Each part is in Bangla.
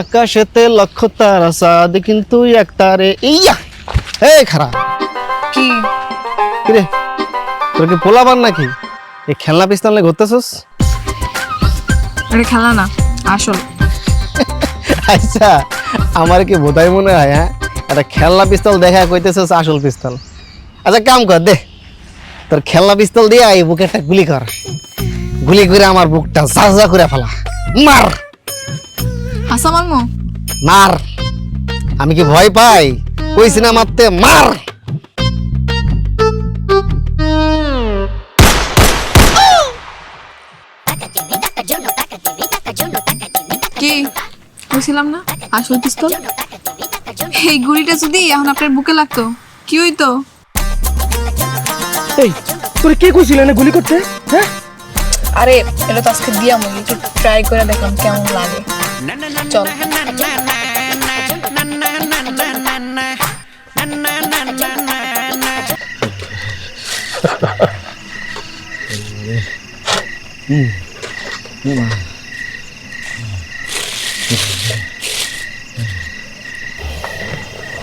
আকাশেতে লক্ষ তারা সাদ কিন্তু এক তারে ইয়া! এই খারাপ। কি? কিরে তোর কি পোলাবার নাকি? এই খেলনা পিস্তল নিয়ে ঘুরতেছস? এটা খেলা না আসল। আচ্ছা আমার কি বোধাই মনে হয় হ্যাঁ? একটা খেলনা পিস্তল দেখা কইতেছস আসল পিস্তল। আচ্ছা কাম কর দে। তোর খেলনা পিস্তল দিয়ে এই বুকে একটা গুলি কর। গুলি করে আমার বুকটা ঝাঁঝা করে ফেলা। মার! আসা মারমো। মার। আমি কি ভয় পাই? কইছি না মারতে মার। কি? বলছিলাম না? আসল পিস্তল? এই গুলিটা যদি এখন আপনার বুকে লাগতো কি হইতো? এই তোর কে কইছিল না গুলি করতে? হ্যাঁ? আরে এটা তো আজকে দিয়া মুই একটু ট্রাই করে দেখলাম কেমন লাগে। চল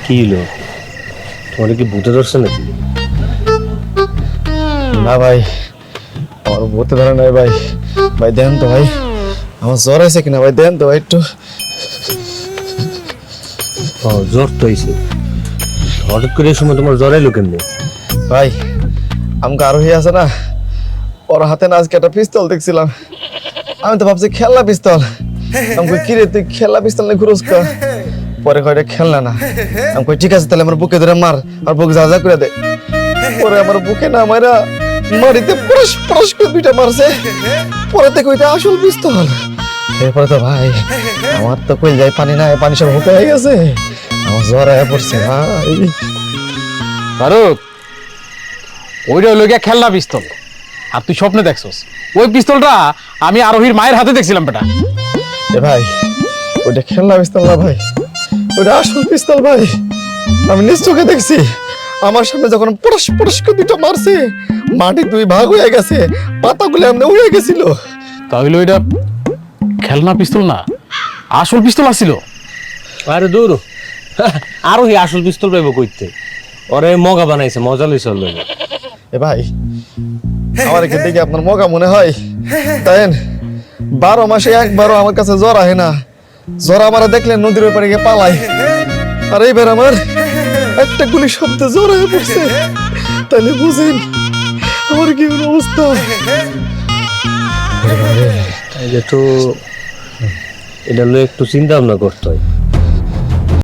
কি হলো? তোমার কি ভূতে ধরছে নাকি? না ভাই, আমার বলতে ধরে নাই ভাই। ভাই দেন তো ভাই। আমার জ্বর আছে কিনা ভাই? দেন তো ভাই একটু। ও জ্বর তো হয়েছে। হঠাৎ করে এই সময় তোমার জ্বর এলো কেমনি? ভাই আমাকে আরোহী আছে না ওর হাতে না আজকে একটা পিস্তল দেখছিলাম। আমি তো ভাবছি খেলনা পিস্তল। আমাকে কি রে তুই খেলনা পিস্তল নিয়ে ঘুরোস কা? পরে কয়টা খেলনা না। আমি কই ঠিক আছে তাহলে আমার বুকে ধরে মার আর বুক যা যা করে দে। পরে আমার বুকে না মারা মারিতে পরশ পরশ করে দুইটা মারছে। পরে দেখো এটা আসল পিস্তল। এরপরে তো ভাই আমার তো কই যায় পানি না পানি সব হুকে হয়ে গেছে। আমার জ্বর আয়া পড়ছে ভাই। ফারুক ওইটা হলো গিয়া খেলনা পিস্তল। আর তুই স্বপ্নে দেখছস ওই পিস্তলটা আমি আরোহীর মায়ের হাতে দেখছিলাম বেটা। এ ভাই ওইটা খেলনা পিস্তল না ভাই ওইটা আসল পিস্তল ভাই। আমি নিজ চোখে দেখছি আমার সামনে যখন পরশ পরশ করে দুটো মারছে মাটি দুই ভাগ হয়ে গেছে পাতাগুলো এমনি উড়ে গেছিল। তাহলে ওইটা খেলনা পিস্তল না আসল পিস্তল আসছিল আরে দূর আরও হি আসল পিস্তল পাইব কইতে। ওরে মগা বানাইছে মজা লইছে ওর লগে। এ ভাই আমার এখান থেকে আপনার মগা মনে হয়? তাই বারো মাসে একবারও আমার কাছে জ্বর আহে না। জ্বর আমার দেখলে নদীর ওপারে গিয়ে পালাই আর এইবার আমার একটা গুলি শব্দে জ্বর হয়ে পড়ছে। তাহলে বুঝেন আমার কি অবস্থা? এই তো এটা লয়ে একটু চিন্তা ভাবনা করতে হয়।